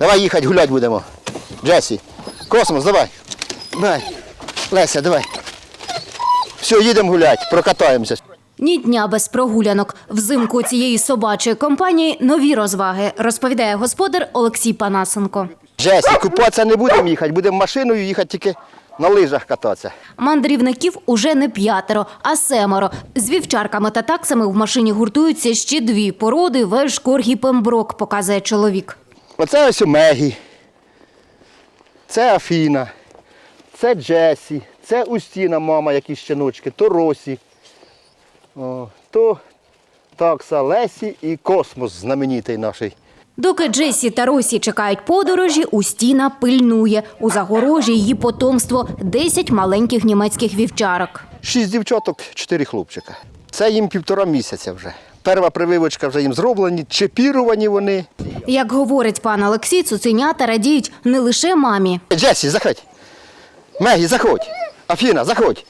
Давай їхати гуляти будемо. Джесі, космос, давай. Давай. Леся, давай. Все, їдемо гуляти, прокатаємося. Ні дня без прогулянок. Взимку цієї собачої компанії нові розваги, розповідає господар Олексій Панасенко. Джесі, купатися не будемо їхати, будемо машиною їхати тільки на лижах кататися. Мандрівників уже не п'ятеро, а семеро. З вівчарками та таксами в машині гуртуються ще дві породи вельш коргі пемброк, показує чоловік. Оце ось Мегі. Це Афіна. Це Джесі. Це Устіна, мама, якісь щеночки, то Росі. О, то такса Лесі і космос знаменитий наш. Доки Джесі та Росі чекають подорожі, Устіна пильнує. У загорожі її потомство – 10 маленьких німецьких вівчарок. Шість дівчаток, чотири хлопчика. Це їм півтора місяця вже. Перша прививочка вже їм зроблені, чепіровані вони. Як говорить пан Олексій, цуценята радіють не лише мамі. Джесі, заходь. Мегі, заходь. Афіна, заходь.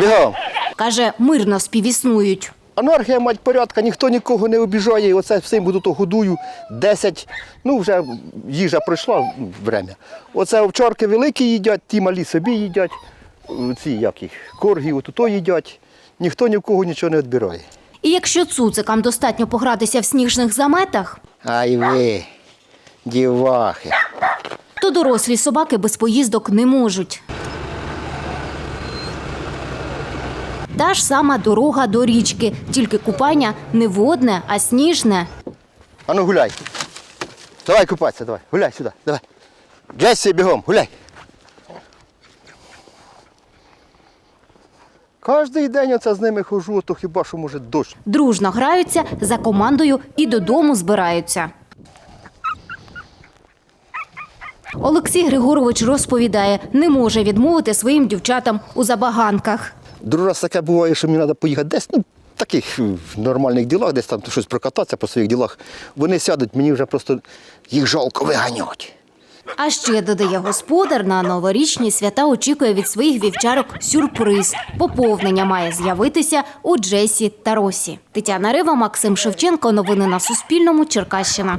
Бігом. Каже, мирно співіснують. Анархія, мать порядка, ніхто нікого не обіжає. Оце всім буду то годую. 10, ну вже їжа пройшла ну, время. Оце овчарки великі їдять, ті малі собі їдять. Ці як їх, коргі, от то їдять. Ніхто ні в кого нічого не відбирає. І якщо цуцикам достатньо погратися в сніжних заметах, Ай ви, дівахи. то дорослі собаки без поїздок не можуть. Та ж сама дорога до річки, тільки купання не водне, а сніжне. А ну гуляй. Давай купатися, давай. Гуляй сюди, давай. Джесі, бігом, гуляй. Кожний день оце з ними хожу, то хіба що може дощ. Дружно граються за командою і додому збираються. Олексій Григорович розповідає, не може відмовити своїм дівчатам у забаганках. Другий раз таке буває, що мені треба поїхати десь, ну, таких нормальних ділах, десь там щось прокататися по своїх ділах. Вони сядуть, мені вже просто їх жалко виганять. А ще додає господар на новорічні свята очікує від своїх вівчарок сюрприз. Поповнення має з'явитися у Джесі та Росі. Тетяна Рива, Максим Шевченко. Новини на Суспільному. Черкащина.